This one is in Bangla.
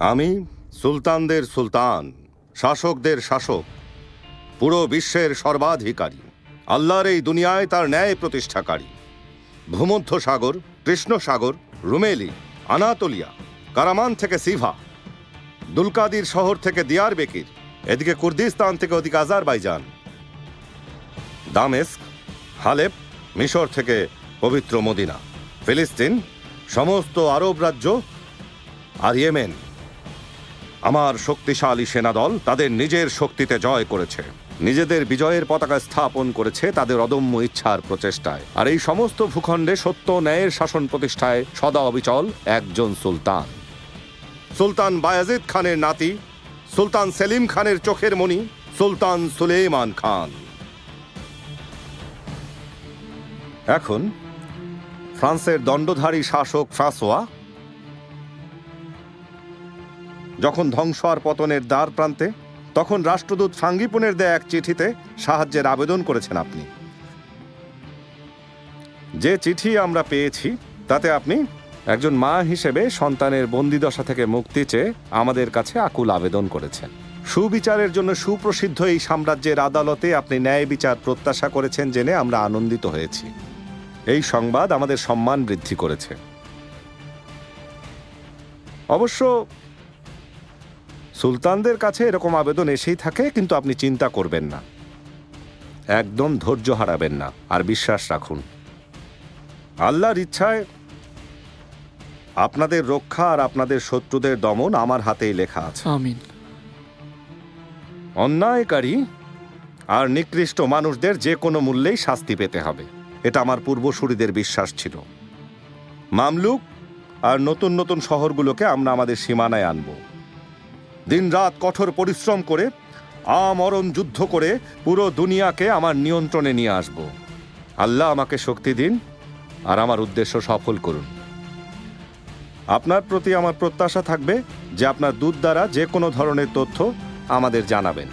আমি সুলতানদের সুলতান, শাসকদের শাসক, পুরো বিশ্বের সর্বাধিকারী, আল্লাহর এই দুনিয়ায় তার ন্যায় প্রতিষ্ঠাকারী। ভূমধ্য সাগর, কৃষ্ণ সাগর, রুমেলি, আনাতোলিয়া, কারামান থেকে সিভা, দুলকাদির শহর থেকে দিয়ার বেকির, এদিকে কুর্দিস্তান থেকে ওদিকে আজারবাইজান, দামেস্ক, হালেপ, মিশর থেকে পবিত্র মদিনা, ফিলিস্তিন, সমস্ত আরব রাজ্য আর ইয়েমেন। আমার শক্তিশালী সেনাদল তাদের নিজের শক্তিতে জয় করেছে। নিজেদের বিজয়ের পতাকা স্থাপন করেছে তাদের অদম্য ইচ্ছার প্রচেষ্টায়। আর এই সমস্ত ভূখণ্ডে সত্য ন্যায়ের শাসন প্রতিষ্ঠায় সদা অবিচল একজন সুলতান। সুলতান বায়াজিদ খানের নাতি, সুলতান সেলিম খানের চোখের মণি, সুলতান সুলেমান খান। এখন ফ্রান্সের দণ্ডধারী শাসক ফ্রাঁসোয়া যখন ধ্বংস আর পতনের দ্বার প্রান্তে, তখন রাষ্ট্রদূত ফ্রাঙ্গিপুনের দেয়া এক চিঠিতে সাহায্যের আবেদন করেছেন আপনি। যে চিঠি আমরা পেয়েছি, তাতে আপনি একজন মা হিসেবে সন্তানের বন্দিদশা থেকে মুক্তি চেয়ে আমাদের কাছে আকুল আবেদন করেছেন। সুবিচারের জন্য সুপ্রসিদ্ধ এই সাম্রাজ্যের আদালতে আপনি ন্যায় বিচার প্রত্যাশা করেছেন জেনে আমরা আনন্দিত হয়েছি। এই সংবাদ আমাদের সম্মান বৃদ্ধি করেছে। অবশ্য সুলতানদের কাছে এরকম আবেদন এসেই থাকে কিন্তু আপনি চিন্তা করবেন না। একদম ধৈর্য হারাবেন না আর বিশ্বাস রাখুন। আল্লাহর ইচ্ছায় আপনাদের রক্ষা আর আপনাদের শত্রুদের দমন আমার হাতেই লেখা আছে। আমিন। অন্যায়কারী আর নিকৃষ্ট মানুষদের যে কোনো মূল্যেই শাস্তি পেতে হবে। এটা আমার পূর্বসূরিদের বিশ্বাস ছিল। মামলুক আর নতুন নতুন শহরগুলোকে আমরা আমাদের সীমানায় আনব। দিনরাত কঠোর পরিশ্রম করে আমরণ যুদ্ধ করে পুরো দুনিয়াকে আমার নিয়ন্ত্রণে নিয়ে আসব। আল্লাহ আমাকে শক্তি দিন আর আমার উদ্দেশ্য সফল করুন। আপনার প্রতি আমার প্রত্যাশা থাকবে যে আপনার দূত দ্বারা যে কোনো ধরনের তথ্য আমাদের জানাবেন।